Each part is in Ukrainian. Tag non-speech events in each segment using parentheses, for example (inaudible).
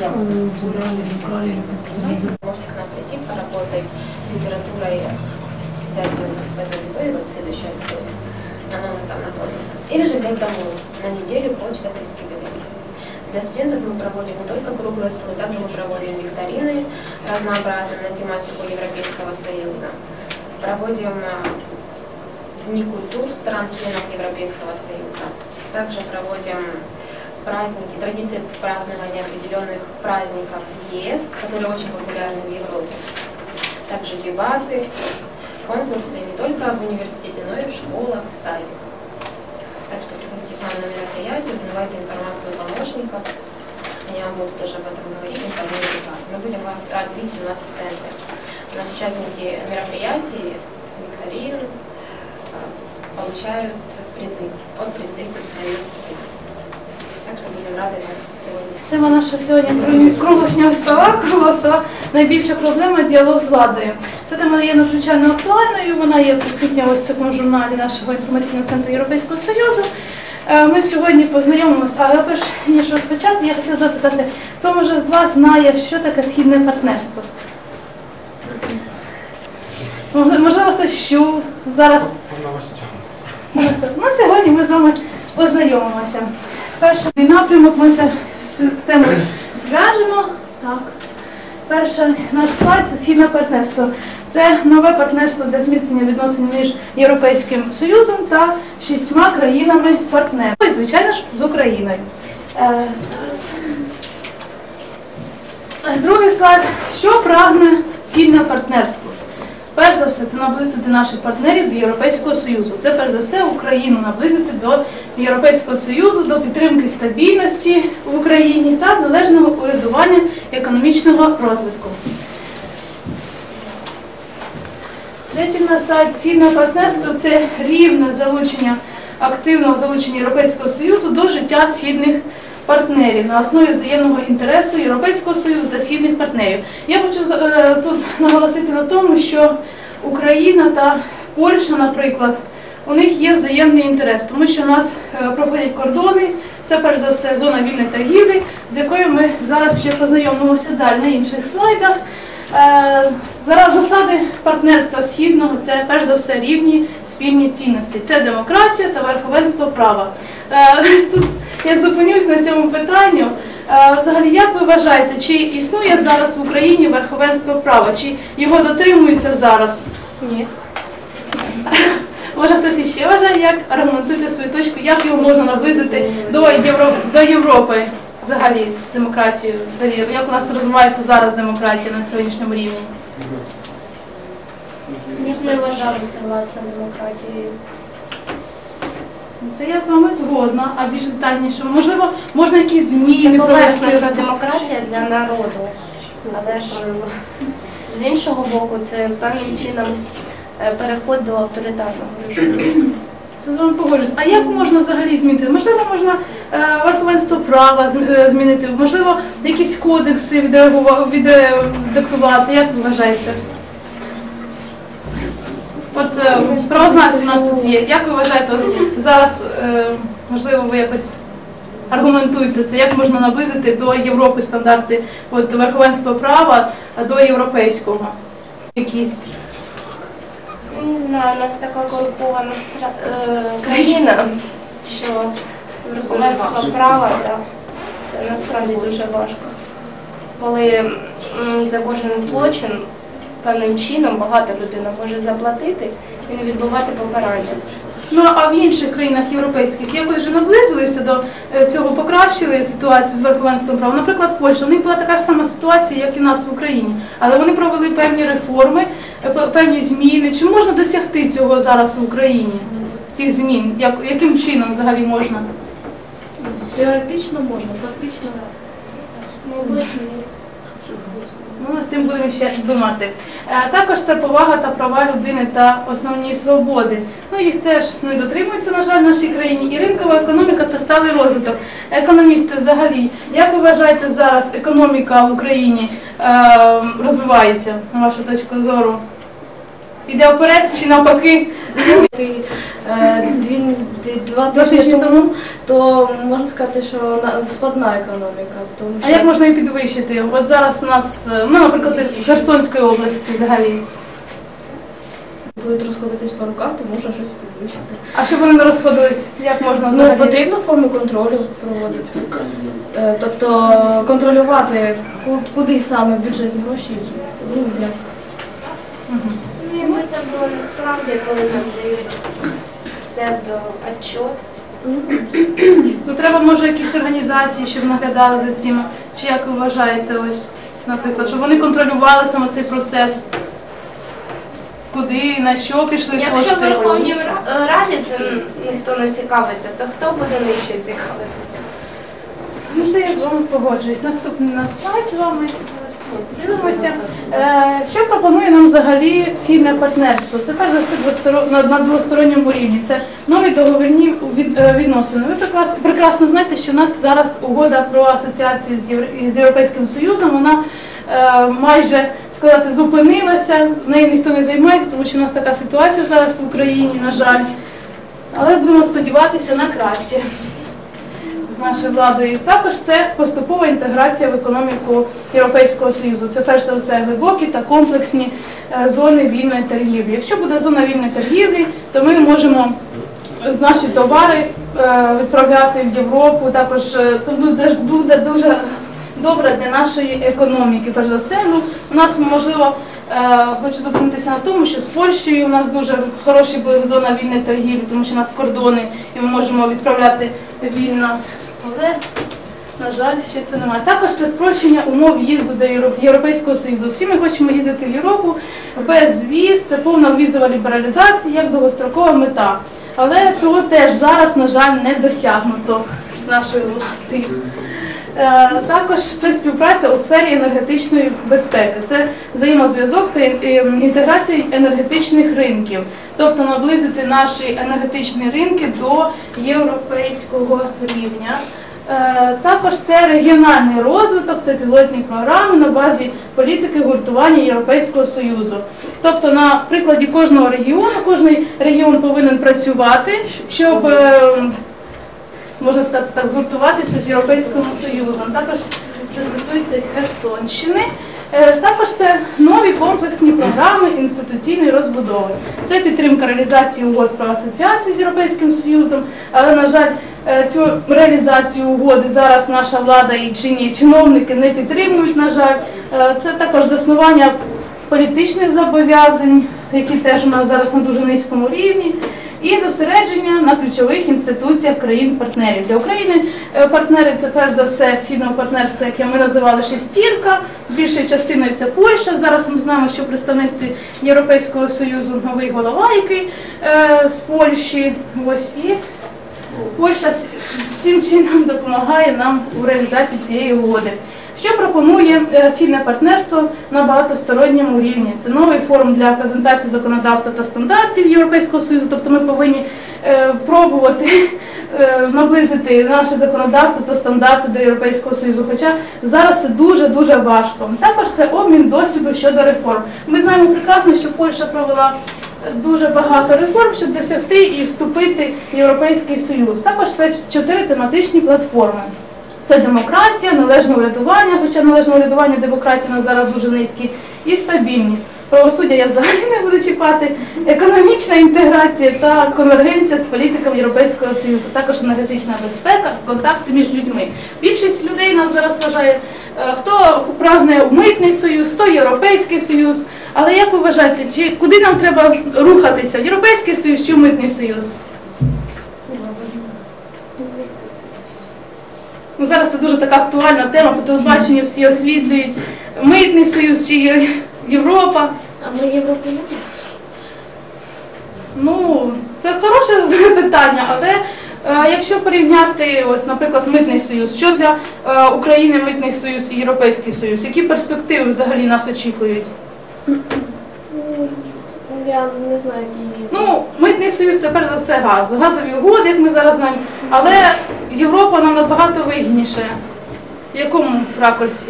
забрали, украли, Можете к нам прийти, поработать с литературой, взять ее в этой аудитории, вот следующая аудитория, она у нас там находится. Или же взять домой на неделю по читательский билет. Для студентов мы проводим не только круглые столы, также мы проводим викторины разнообразные на тематику Европейского Союза. Проводим э, дни культур стран, членов Европейского Союза. Также проводим праздники, традиции празднования определенных праздников ЕС, которые очень популярны в Европе. Также дебаты, конкурсы не только в университете, но и в школах, в садиках. Так что приходите к нам на мероприятие, узнавайте информацию помощников. Они вам будут тоже об этом говорить, информировать вас. Мы будем вас рады видеть у нас в центре. У нас участники мероприятий, викторин, э, получают призы от представительства ЕСКИ. Так что будем рады вас сегодня. Тема нашого сьогодні круглоснього стола, (laughs) круглого стола найбільша проблема діалог з владою. Ця тема є надзвичайно актуальною. Вона є присутня ось в цьому журналі нашого інформаційного центру Європейського Союзу. Е, Ми сьогодні познайомимося, але перш ніж розпочати, я хотіла запитати, хто може з вас знає, що таке східне партнерство? Можливо, хтось чув зараз. Ну, сьогодні ми з вами познайомимося. Перший напрямок ми це всю тему зв'яжемо. Так. Перший наш слайд це східне партнерство. Це нове партнерство для зміцнення відносин між Європейським Союзом та шістьма країнами-партнерами. І, звичайно ж, з Україною. Е. Е, Другий слайд. Що прагне східне партнерство? Перш за все, це наблизити наших партнерів до Європейського Союзу. Це перш за все Україну наблизити до Європейського Союзу, до підтримки стабільності в Україні та належного урядування економічного розвитку. Третій на сайт цінне партнерство це рівне залучення, активного залучення Європейського Союзу до життя східних партнерів на основі взаємного інтересу Європейського Союзу та східних партнерів. Я хочу е, тут (laughs) наголосити на тому, що Україна та Польща, наприклад, у них є взаємний інтерес, тому що у нас е, проходять кордони. Це перш за все зона вільної торгівлі, з якою ми зараз ще познайомимося далі на інших слайдах. Е, Зараз засади партнерства східного це перш за все рівні спільні цінності. Це демократія та верховенство права. Е, (laughs) Тут я зупинюсь на цьому питанню. Е, Взагалі, як ви вважаєте, чи існує зараз в Україні верховенство права? Чи його дотримуються зараз? Ні. Може хтось іще вважає, як аргументуйте свою точку, як його можна наблизити до Європи взагалі демократію? Взагалі, як у нас розвивається зараз демократія на сьогоднішньому рівні? Я б не вважала це власне демократією. Це я з вами згодна, а більш детальніше. Можливо, можна якісь Це зміни провести. поверхностна демократія для народу. Але ж з іншого боку, це певним чином е, переход до авторитарного режиму. Це з вами погоджуюсь. А як можна взагалі змінити? Можливо, можна е, верховенство права е, змінити, можливо, якісь кодекси відредактувати. Як ви вважаєте? От е, правознавці у нас тут є. Як ви вважаєте, от зараз можливо ви якось аргументуєте це, як можна наблизити до Європи стандарти от, верховенства права до європейського? Якісь Не знаю, у нас така корумпована стра- е, країна, що верховенство права да, це насправді дуже важко. Коли м, за кожен злочин певним чином багата людина може заплатити і не відбувати покарання. Ну а в інших країнах європейських якось вже наблизилися до е, цього, покращили ситуацію з верховенством права. Наприклад, Польща. У них була така ж сама ситуація, як і в нас в Україні, але вони провели певні реформи, певні зміни. Чи можна досягти цього зараз в Україні? Цих змін? Як, яким чином взагалі можна? Теоретично можна, практично Мабуть, Ну, з цим будемо ще думати. Е, Також це повага та права людини та основні свободи. Ну їх теж не дотримуються, на жаль, в нашій країні. І ринкова економіка та сталий розвиток. Економісти, взагалі, як ви вважаєте зараз, економіка в Україні е, розвивається на вашу точку зору? Іде вперед чи навпаки е, дві, два тижні тому, то можна сказати, що на- спадна економіка. Тому А як можна її підвищити? От зараз у нас, е, ну, наприклад, в Херсонської області взагалі. будуть розходитись по руках, то можна щось підвищити. А щоб вони не розходились, як можна Ну, потрібно форму контролю проводити. Е, Тобто контролювати, куди саме бюджетні гроші ну, як Ну, якби це було насправді, коли нам дають псевдоотчет. Ну, треба, може, якісь організації, щоб наглядали за цим. Чи як ви вважаєте, ось, наприклад, щоб вони контролювали саме цей процес? Куди, на що пішли Якщо в кошти? Верховній Ра- Раді цим ніхто не цікавиться, то хто буде нижче цікавитися? Ну, це я з вами погоджуюсь. Наступний на слайд з вами. Дивимося. Е, Що пропонує нам взагалі східне партнерство? Це перш за все на, двосторонньому рівні. Це нові договірні е, відносини. Ви прекрасно, прекрасно знаєте, що у нас зараз угода про асоціацію з, Європейським Союзом. Вона е, майже сказати зупинилася. Нею ніхто не займається, тому що у нас така ситуація зараз в Україні, на жаль. Але будемо сподіватися на краще нашою владою. Також це поступова інтеграція в економіку Європейського Союзу. Це перш за все глибокі та комплексні е, зони вільної торгівлі. Якщо буде зона вільної торгівлі, то ми можемо з наші товари е, відправляти в Європу. Також е, це буде, дуже добре для нашої економіки. Перш за все, ну у нас можливо. Хочу зупинитися на тому, що з Польщею у нас дуже хороші були зона вільної торгівлі, тому що у нас кордони і ми можемо відправляти вільно. Але, на жаль, ще це немає. Також це спрощення умов їзду до Євро- Європейського Союзу. Всі ми хочемо їздити в Європу без віз, це повна візова лібералізація як довгострокова мета. Але цього теж зараз, на жаль, не досягнуто нашою владою. Е, Також це співпраця у сфері енергетичної безпеки. Це взаємозв'язок та ін- інтеграція енергетичних ринків, тобто наблизити наші енергетичні ринки до європейського рівня. Е, Також це регіональний розвиток, це пілотні програми на базі політики гуртування Європейського Союзу. Тобто на прикладі кожного регіону, кожний регіон повинен працювати, щоб е, можна сказати так, згуртуватися з Європейським Союзом. Також це стосується Херсонщини. Е, Також це нові комплексні програми інституційної розбудови. Це підтримка реалізації угод про асоціацію з Європейським Союзом, але, на жаль, цю реалізацію угоди зараз наша влада і чинні чиновники не підтримують, на жаль. Е, Це також заснування політичних зобов'язань, які теж у нас зараз на дуже низькому рівні, і зосередження на ключових інституціях країн-партнерів. Для України е, партнери це перш за все східного партнерства, яке ми називали шестірка. Більшою частиною це Польща. Зараз ми знаємо, що в представництві Європейського Союзу новий голова, який е, з Польщі. Ось і Польща всім чином допомагає нам у реалізації цієї угоди. Що пропонує е, східне партнерство на багатосторонньому рівні? Це новий форум для презентації законодавства та стандартів Європейського Союзу. Тобто ми повинні е, пробувати е, наблизити наше законодавство та стандарти до Європейського Союзу. Хоча зараз це дуже дуже важко. Також це обмін досвіду щодо реформ. Ми знаємо прекрасно, що Польща провела дуже багато реформ, щоб досягти і вступити в Європейський Союз. Також це чотири тематичні платформи. Це демократія, належне урядування, хоча належне урядування демократії у нас зараз дуже низькі, і стабільність. Правосуддя я взагалі не буду чіпати, економічна інтеграція та конвергенція з політиками Європейського Союзу, також енергетична безпека, контакти між людьми. Більшість людей нас зараз вважає, хто прагне в митний союз, хто європейський союз. Але як ви вважаєте, чи куди нам треба рухатися? В Європейський союз чи в митний союз? Ну, зараз це дуже така актуальна тема, по телебаченню всі освітлюють. Митний союз чи Європа. А ми Європу любимо? Ну, це хороше (laughs) питання, але е, якщо порівняти, ось, наприклад, митний союз, що для е, України митний союз і Європейський союз, які перспективи взагалі нас очікують? Я не знаю, які є. Ну, митний союз це перш за все газ, газові угоди, як ми зараз знаємо, але Європа нам набагато вигідніше. В якому ракурсі?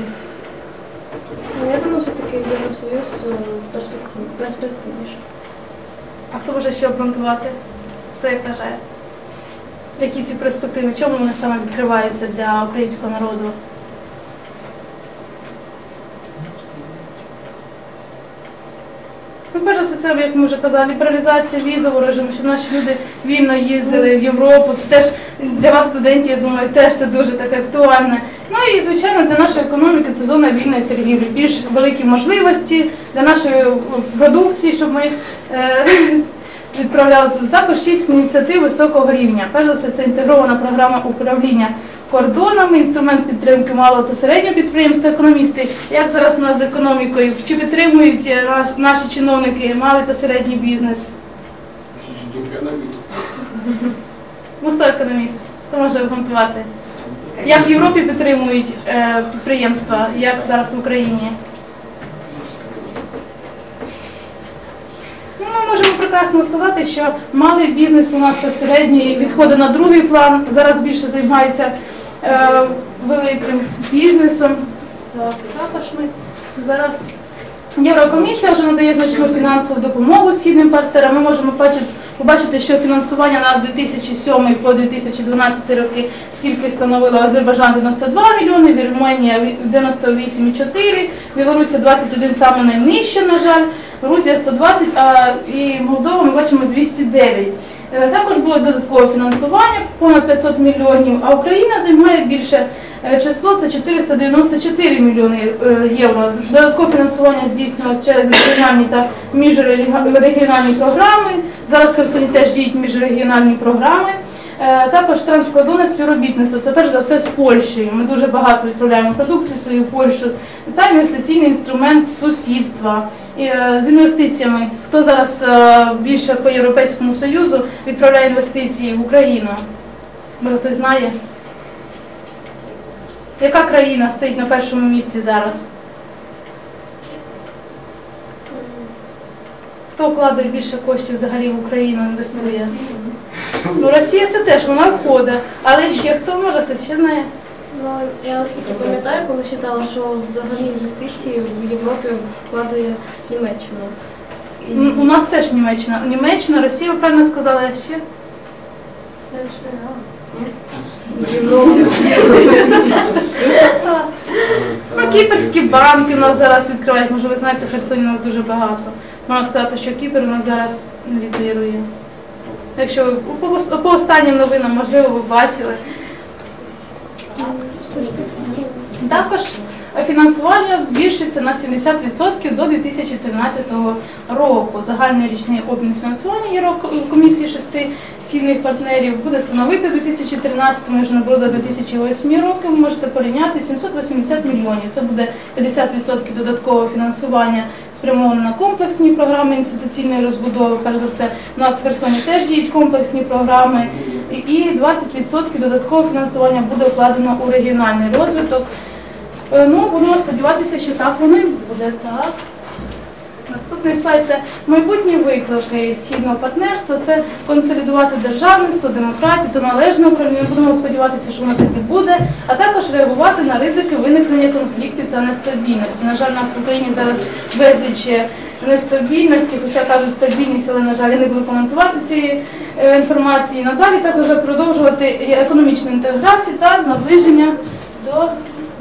Ну, я думаю, що таки Євросоюз е, перспективніше. А хто може ще обґрунтувати? Хто як вважає? Які ці перспективи? Чому вони саме відкриваються для українського народу? Ну, перш за це, як ми вже казали, лібералізація візового режиму, щоб наші люди вільно їздили в Європу. Це теж для вас, студентів, я думаю, теж це дуже таке актуальне. Ну і звичайно для нашої економіки це зона вільної торгівлі. Більш великі можливості для нашої продукції, щоб ми е, відправляли туди. Також шість ініціатив високого рівня. Перш за все, це інтегрована програма управління кордонами, інструмент підтримки малого та середнього підприємства, економісти. Як зараз у нас з економікою? Чи підтримують е, наші чиновники малий та середній бізнес? Економіст. Ну хто економіст? Хто може обґрунтувати? Як в Європі підтримують е, підприємства, як зараз в Україні? Ну, ми можемо прекрасно сказати, що малий бізнес у нас та середній відходить на другий план. Зараз більше займається е, великим бізнесом. Так, також ми зараз Єврокомісія вже надає значну фінансову допомогу східним партнерам. Ми можемо бачити, побачити, що фінансування на 2007 по 2012 роки скільки становило Азербайджан 92 мільйони, Вірменія 98,4, Білорусія 21 саме найнижче, на жаль, Грузія 120, а і Молдова ми бачимо 209. Е, Також було додаткове фінансування понад 500 мільйонів, а Україна займає більше число це 494 мільйони е, євро. Додаткове фінансування здійснювалося через регіональні та міжрегіональні програми. Зараз в Херсоні теж діють міжрегіональні програми. Е, Також транскордонне співробітництво. Це перш за все з Польщею. Ми дуже багато відправляємо продукції свою в Польщу та інвестиційний інструмент сусідства. Е, З інвестиціями, хто зараз е, більше по Європейському Союзу відправляє інвестиції в Україну? Може хтось знає? Яка країна стоїть на першому місці зараз? Хто вкладає більше коштів взагалі в Україну, інвестує? Ну, Росія це теж вона входить. Але ще хто може, хтось ще знає. Ну, я наскільки пам'ятаю, коли читала, що взагалі інвестиції в Європі вкладує Німеччина. І У нас теж Німеччина. Німеччина, Росія, ви правильно сказали, а ще? Ну, кіперські банки у нас зараз відкривають. Може, ви знаєте, в Херсоні у нас дуже багато. Можна сказати, що Кіпер у нас зараз лідирує. Якщо ви по, по останнім новинам, можливо, ви бачили. Також фінансування збільшиться на 70% до 2013 року. Загальний річний обмін фінансування Єврокомісії шести сильних партнерів буде становити в 2013 вже набору до 2008 року. Ви можете порівняти 780 мільйонів. Це буде 50% додаткового фінансування спрямовано на комплексні програми інституційної розбудови. Перш за все, у нас в Херсоні теж діють комплексні програми, і 20% додаткового фінансування буде вкладено у регіональний розвиток. Е, Ну, будемо сподіватися, що так воно і буде. Так. Наступний слайд це майбутні виклики східного партнерства. Це консолідувати державництво, демократію та належне управління. Будемо сподіватися, що воно так і буде, а також реагувати на ризики виникнення конфліктів та нестабільності. На жаль, у нас в Україні зараз безліч е, нестабільності, хоча кажуть стабільність, але на жаль, я не буду коментувати цієї е, інформації. Надалі також продовжувати економічну інтеграцію та наближення до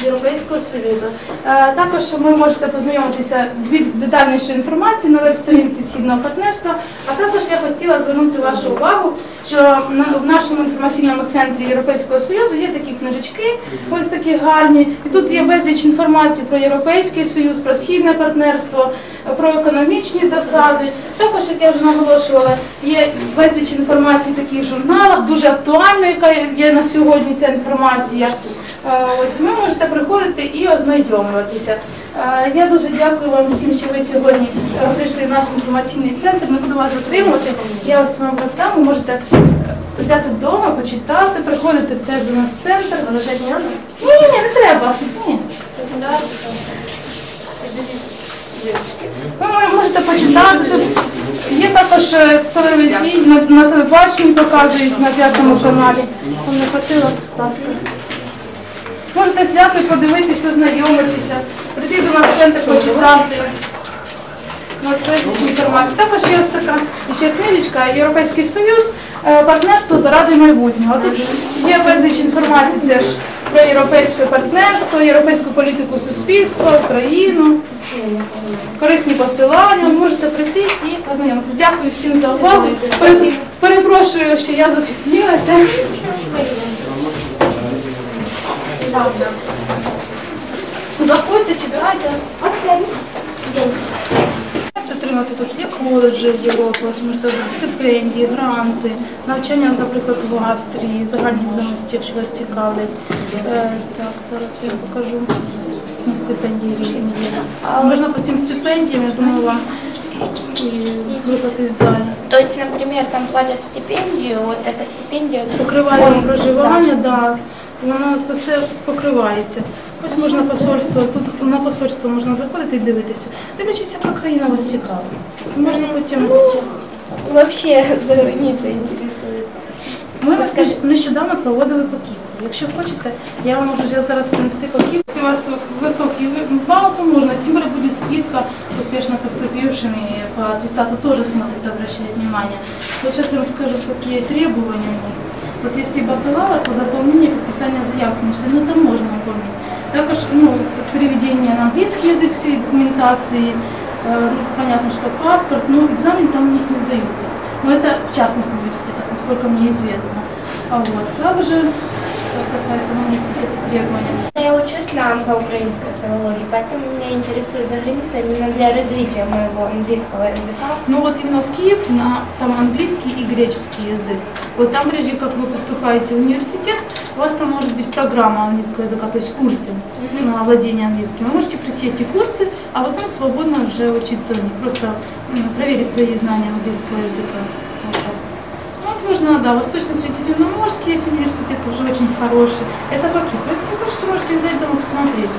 Європейського Союзу. Е, Також ви можете познайомитися детальнішою інформацією на веб-сторінці Східного партнерства. А також я хотіла звернути вашу увагу, що в нашому інформаційному центрі Європейського Союзу є такі книжечки, ось такі гарні. І тут є безліч інформації про Європейський Союз, про східне партнерство, про економічні засади. Також, як я вже наголошувала, є безліч інформації в таких журналах, дуже актуальна, яка є на сьогодні ця інформація. Е, Ось ви можете приходити і ознайомлюватися. Е, Я дуже дякую вам всім, що ви сьогодні е, прийшли в наш інформаційний центр. Не буду вас затримувати. Я ось вам роздам. Ви можете взяти вдома, почитати, приходити теж до нас в центр. Ні, ні, ні, не треба. Ні. Ви можете почитати. Є також телевізійні, на, на телебаченні показують на п'ятому каналі. Вам не хватило, будь ласка. Можете взяти, подивитися, ознайомитися, прийти до нас в центр, почитати. інформації. Також є ось така ще книжечка Європейський Союз, е, партнерство заради майбутнього. Тут є безліч інформації теж про європейське партнерство, європейську політику суспільства, Україну, корисні посилання. Можете прийти і ознайомитись. Дякую всім за увагу. Перепрошую, що я запізнилася. Заходьте, читайте. Отримати є коледжі Європі, ось стипендії, гранти, навчання, наприклад, в Австрії, загальні відомості, якщо вас цікавлять. Е, так, зараз я покажу. Ну, Стипендії різні є. Можна по цим стипендіям, я і рухатись далі. То есть, например, там платят стипендию, вот эта стипендия Покриваємо проживання, да. Воно це все покривається. Ось можна посольство, тут на посольство можна заходити і дивитися. Дивлячись, яка країна вас цікавить. Можна потім. вообще за границей интересует. Ми ось нещодавно проводили поківку. Якщо хочете, я вам можу зараз принести поківку. Якщо у вас високий бал, то можна, тем более будет скидка, успешно поступившим и по аттестату тоже смогут обращать внимание. Вот сейчас я вам скажу, какие требования Вот если бакалавр, то заполнение, подписание заявки, ну, все, ну там можно оформить. Також ну, переведение на английский язык всей документации, Э, ну, понятно, что паспорт, но экзамен там у них не сдаются. Но это в частных университетах, насколько мне известно. А вот также это по этому университету требования. Я учусь на англо-украинской филологии, поэтому меня интересует за границей именно для развития моего английского языка. Ну вот именно в Киев на, там английский и греческий язык. Вот там, прежде как вы поступаете в университет, у вас там может быть программа английского языка, то есть курсы на владение английским. Вы можете прийти эти курсы, а потом свободно уже учиться в них, просто проверить свои знания английского языка. Можно, да, Восточно-Средиземноморский есть университет, тоже очень хороший. Это пакет. То есть вы можете, можете взять дома посмотреть,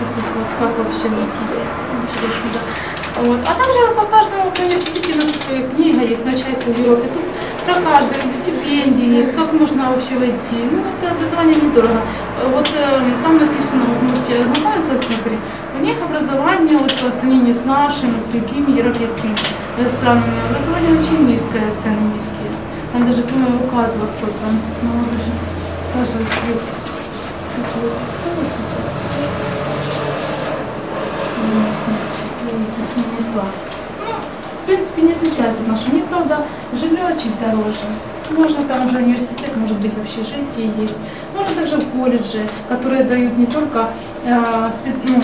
вот вот, как вообще интересно, интересно, да. Вот. А также по каждому университете у нас книга есть «Научайся в Европе». Тут про каждый стипендии есть, как можно вообще войти. Ну, это образование недорого. Вот э, там написано, вы можете ознакомиться, например, у них образование вот, по сравнению с нашим, с другими европейскими э, странами, образование очень низкое, цены низкие. Там даже, по-моему, указывалось, сколько оно сейчас даже, даже вот здесь. Вот писала сейчас. Нет, я здесь не несла. Ну, в принципе, не отличается от. Мне, правда, жилье чуть дороже. Можно там уже университет, может быть, в общежитии есть. Можно также в колледже, которые дают не только э, ну,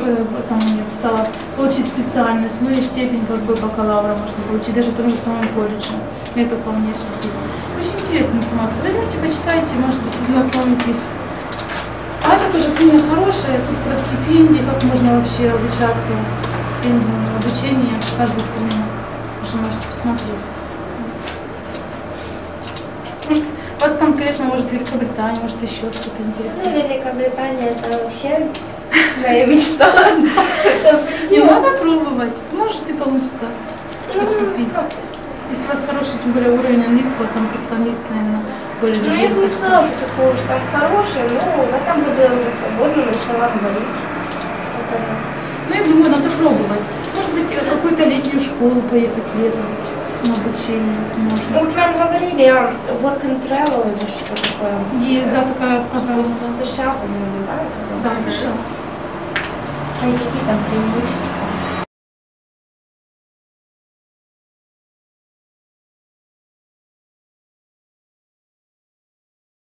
э, там я писала, получить специальность, но и степень как бы бакалавра можно получить даже в том же самом колледже, в университете. Очень интересная информация. Возьмите, почитайте, может быть, ознакомитесь. А это тоже книга хорошая, тут про стипендии, как можно вообще обучаться, стипендиям, обучение в каждой стране. Тоже можете посмотреть. Может, вас конкретно, может, Великобритания, может, еще что-то Ну, интересное. Великобритания это вообще (laughs) моя мечта. Не надо пробовать, может и получится поступить. Если у вас хороший, тем более уровень английского, там просто английский, наверное, более Ну, я бы не сказала, что такой уж там хороший, но в этом году я уже свободно начала говорить. Это Ну, я думаю, надо пробовать. Может быть, в какую-то летнюю школу поехать летом на обучение Ну, можно. вот нам говорили о work and travel или что такое. Есть, да, такая, В пожалуйста. США, по-моему, да? это было? Да, США. А и какие там преимущества?